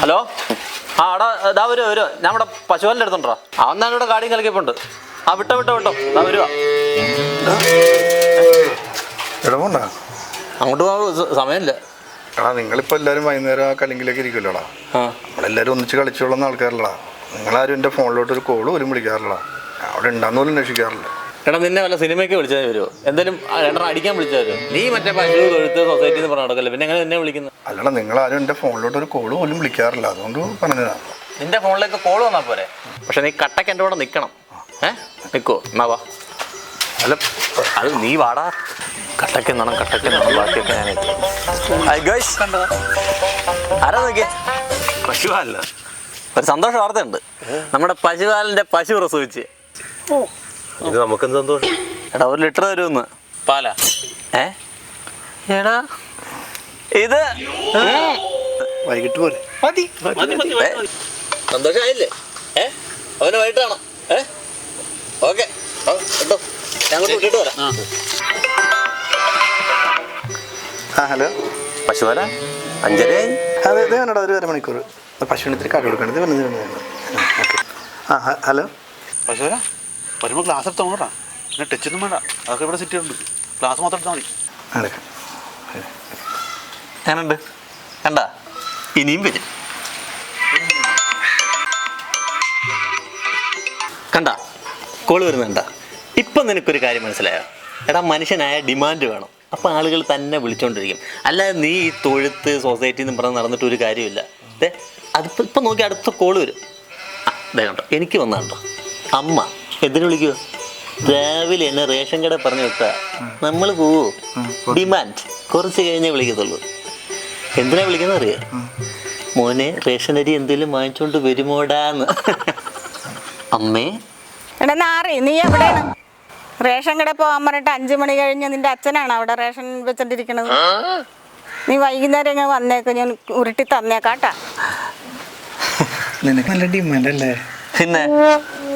Hello? ആ അടാ ഇതാ വരുമോ ഞാൻ ഇവിടെ പശുപാലിന്റെ അടുത്തുണ്ടോ അവന്നാണ് ഇവിടെ കാടിയും കലക്കിയപ്പോണ്ട്. ആ വിട്ടോ വിട്ടോ വിട്ടോ. ഇതാ വരുവാ. ഇടമുണ്ടോ അങ്ങോട്ട് പോകാൻ സ- സമയമില്ല. എടാ നിങ്ങളിപ്പോ എല്ലാരും വൈകുന്നേരം ആ കലിങ്കിലേക്ക് ഇരിക്കുമല്ലോടാ ആ. നമ്മളെല്ലാവരും ഒന്നിച്ച് കളിച്ചോളുന്ന ആൾക്കാരല്ലടാ. നിങ്ങളാരും എന്റെ ഫോണിലോട്ട് ഒരു കോൾ പോലും വിളിക്കാറില്ലടാ. അവിടെ ഉണ്ടാന്ന് പോലും അന്വേഷിക്കാറില്ല. എടാ നിന്നെ വല്ല സിനിമയ്ക്ക് വിളിച്ചാൽ വരുമോ എന്തായാലും രണ്ടെണ്ണം അടിക്കാൻ വിളിച്ചാൽ വരുമോ നീ മറ്റേ പശു തൊഴുത്ത് സൊസൈറ്റി എന്ന് പറഞ്ഞ നടക്കല്ലേ? പിന്നെ എങ്ങനെ നിന്നെ വിളിക്കുന്നത് അല്ലടാ നിങ്ങൾ ആരും എന്റെ ഫോണിലോട്ട് ഒരു കോൾ പോലും വിളിക്കാറില്ല. അതുകൊണ്ട് പറഞ്ഞതാ. നിന്റെ ഫോണിലേക്ക് കോൾ വന്നാൽ പോരെ? പക്ഷെ നീ കട്ടക്ക് എന്റെ കൂടെ നിൽക്കണം ഏ? നിക്കോ. എന്നാ വാ. അല്ല അത് നീ വാടാ. കട്ടക്ക് എന്നണം കട്ടക്ക് എന്നണം ബാക്കിയൊക്കെ ഞാൻ കണ്ടോ ആരാ നോക്കിയേ? പശുപാലല്ല ഒരു സന്തോഷ വാർത്തയുണ്ട്. നമ്മുടെ പശുപാലിന്റെ പശു പ്രസവിച്ച്. ഇത് നമുക്കെന്ത് സന്തോഷം? എടാ ഒരു ലിറ്റർ തരുമെന്ന് പാലാ. ഏടാ എടാ ഇത് വൈകിട്ട് പോരെ. മതി. സന്തോഷമായില്ലേ ഏ? അവന് വൈകിട്ട് കാണാം. ഏ? ഓക്കെ. കേട്ടോ ഞാൻ അങ്ങോട്ട് വിട്ടിട്ട് വരാം. ആ. ഹലോ. പശുവല അഞ്ചര അതെ അതെ വേണടാ ഒരു അരമണിക്കൂർ പശുവിന് ഇത്തിരി കാട്ടി കൊടുക്കണം ഇത് വന്നത് ആ ഹലോ. പശുവല വരുമ്പോൾ ഗ്ലാസ് എടുത്ത് നോക്കട്ടാ പിന്നെ ടച്ച് ഒന്നും വേണ്ട. അതൊക്കെ ഇവിടെ സെറ്റ് ഉണ്ട് ക്ലാസ് മാത്രം എടുത്താൽ മതി. ഞാനുണ്ട്. കണ്ട? ഇനിയും വരും. കണ്ട? കോൾ വരുന്നുണ്ട ഇപ്പം നിനക്കൊരു കാര്യം മനസ്സിലായോ? എടാ മനുഷ്യനായ ഡിമാൻഡ് വേണം. അപ്പം ആളുകൾ തന്നെ വിളിച്ചുകൊണ്ടിരിക്കും അല്ലാതെ നീ ഈ തൊഴുത്ത് സൊസൈറ്റി എന്ന് പറഞ്ഞ് നടന്നിട്ട് ഒരു കാര്യമില്ല. അതിപ്പോൾ ഇപ്പം നോക്കി അടുത്ത കോൾ വരും. ദേ കണ്ടോ? എനിക്ക് വന്നാണ്ടോ അമ്മ. എന്തിനു വിളിക്കൂ? രാവിലെ എന്നെ റേഷൻ കട പറഞ്ഞു വിട്ടാ. നമ്മൾ പോവോ. ഡിമാൻഡ് കുറച്ച് കഴിഞ്ഞേ വിളിക്കത്തുള്ളൂ. എന്തിനാ വിളിക്കുന്നത് അറിയാം? മോനെ റേഷൻ അരി എന്തെങ്കിലും വാങ്ങിച്ചോണ്ട് വരുമോടാന്ന്. അമ്മേ. എടാ നാറി നീ എവിടെയാണ്? റേഷൻ കട പോവാൻ പറഞ്ഞിട്ട് അഞ്ചു മണി കഴിഞ്ഞ് നിന്റെ അച്ഛനാണ് അവിടെ റേഷൻ വെച്ചോണ്ടിരിക്കണത്? നീ വൈകുന്നേരം ഞാൻ വന്നേക്ക് ഞാൻ ഉരുട്ടി തന്നേക്കാട്ടാ. നിനക്ക് നല്ല ഡിമാൻഡ് അല്ലേ? പിന്നെ?